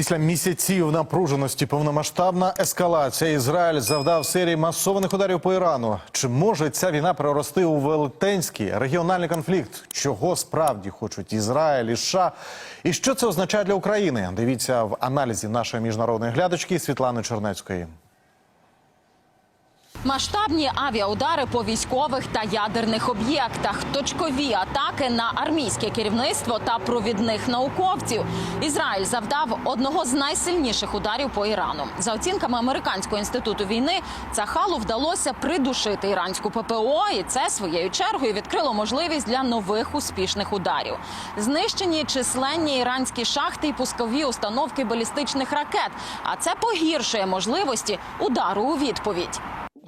Після місяців напруженості повномасштабна ескалація Ізраїль завдав серії масованих ударів по Ірану. Чи може ця війна перерости у велетенський регіональний конфлікт? Чого справді хочуть Ізраїль і США? І що це означає для України? Дивіться в аналізі нашої міжнародної глядачки Світлани Чернецької. Масштабні авіаудари по військових та ядерних об'єктах, точкові атаки на армійське керівництво та провідних науковців. Ізраїль завдав одного з найсильніших ударів по Ірану. За оцінками американського інституту війни, Цахалу вдалося придушити іранську ППО, і це своєю чергою відкрило можливість для нових успішних ударів. Знищені численні іранські шахти і пускові установки балістичних ракет. А це погіршує можливості удару у відповідь.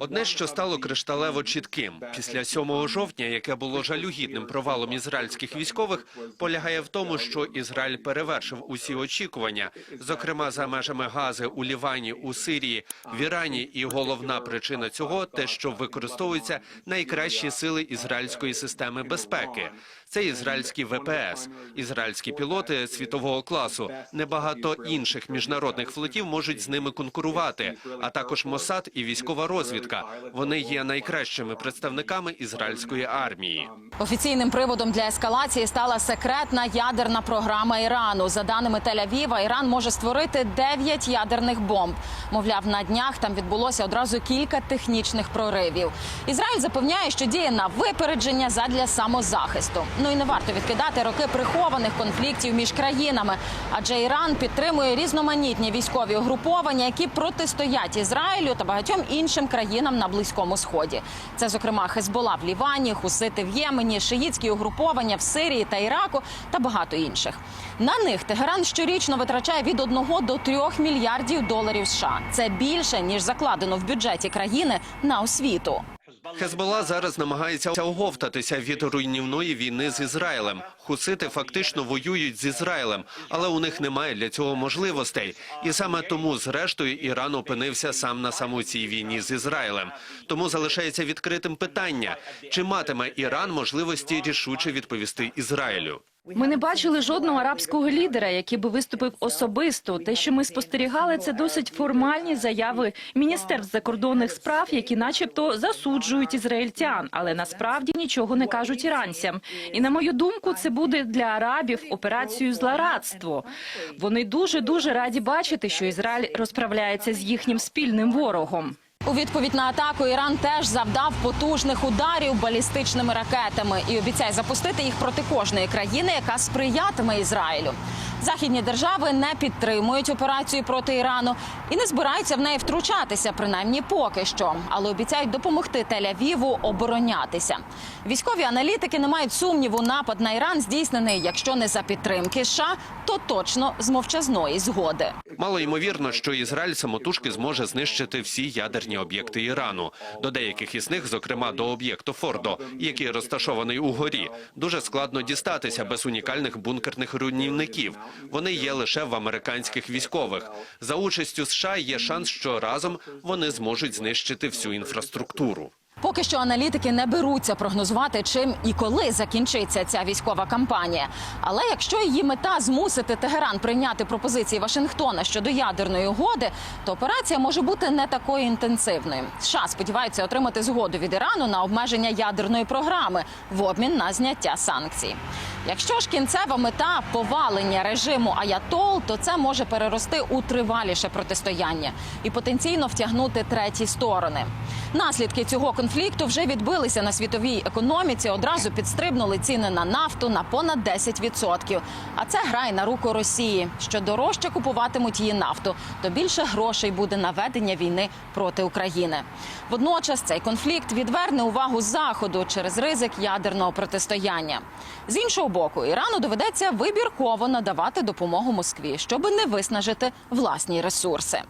Одне, що стало кришталево чітким після 7 жовтня, яке було жалюгідним провалом ізраїльських військових, полягає в тому, що Ізраїль перевершив усі очікування, зокрема за межами Гази у Лівані, у Сирії, в Ірані. І головна причина цього те, що використовуються найкращі сили ізраїльської системи безпеки. Це ізраїльські ВПС, ізраїльські пілоти світового класу. Небагато інших міжнародних флотів можуть з ними конкурувати, а також Мосад і військова розвідка. Вони є найкращими представниками ізраїльської армії. Офіційним приводом для ескалації стала секретна ядерна програма Ірану. За даними Тель-Авіва, Іран може створити 9 ядерних бомб. Мовляв, на днях там відбулося одразу кілька технічних проривів. Ізраїль запевняє, що діє на випередження задля самозахисту. Ну і не варто відкидати роки прихованих конфліктів між країнами, адже Іран підтримує різноманітні військові угруповання, які протистоять Ізраїлю та багатьом іншим країнам на близькому сході. Це, зокрема, Хезбола в Лівані, Хусити в Ємені, шиїцькі угруповання в Сирії та Іраку та багато інших. На них Тегеран щорічно витрачає від 1 до 3 мільярдів доларів США. Це більше ніж закладено в бюджеті країни на освіту. Хезбола зараз намагається оговтатися від руйнівної війни з Ізраїлем. Хусити фактично воюють з Ізраїлем, але у них немає для цього можливостей. І саме тому, зрештою, Іран опинився сам на саму цій війні з Ізраїлем. Тому залишається відкритим питання: чи матиме Іран можливості рішуче відповісти Ізраїлю? Ми не бачили жодного арабського лідера, який би виступив особисто. Те, що ми спостерігали, це досить формальні заяви міністерств закордонних справ, які, начебто, засуджують ізраїльтян, але насправді нічого не кажуть іранцям. І на мою думку, це буде для арабів операцією злорадство. Вони дуже дуже раді бачити, що Ізраїль розправляється з їхнім спільним ворогом. У відповідь на атаку Іран теж завдав потужних ударів балістичними ракетами і обіцяє запустити їх проти кожної країни, яка сприятиме Ізраїлю. Західні держави не підтримують операцію проти Ірану і не збираються в неї втручатися, принаймні поки що, але обіцяють допомогти Тель-Авіву оборонятися. Військові аналітики не мають сумніву, напад на Іран здійснений, якщо не за підтримки США, то точно з мовчазної згоди. Мало ймовірно, що Ізраїль самотужки зможе знищити всі ядерні об'єкти Ірану. До деяких із них, зокрема до об'єкту Фордо, який розташований у горі, дуже складно дістатися без унікальних бункерних руйнівників. Вони є лише в американських військових. За участю США є шанс, що разом вони зможуть знищити всю інфраструктуру. Поки що аналітики не беруться прогнозувати, чим і коли закінчиться ця військова кампанія. Але якщо її мета змусити Тегеран прийняти пропозиції Вашингтона щодо ядерної угоди, то операція може бути не такою інтенсивною. США сподіваються отримати згоду від Ірану на обмеження ядерної програми в обмін на зняття санкцій. Якщо ж кінцева мета повалення режиму Аятол, то це може перерости у триваліше протистояння і потенційно втягнути треті сторони. Наслідки цього конфлікту вже відбилися на світовій економіці. Одразу підстрибнули ціни на нафту на понад 10%. А це грає на руку Росії. Що дорожче купуватимуть її нафту, то більше грошей буде на ведення війни проти України. Водночас цей конфлікт відверне увагу заходу через ризик ядерного протистояння. З іншого боку, Ірану доведеться вибірково надавати допомогу Москві, щоби не виснажити власні ресурси.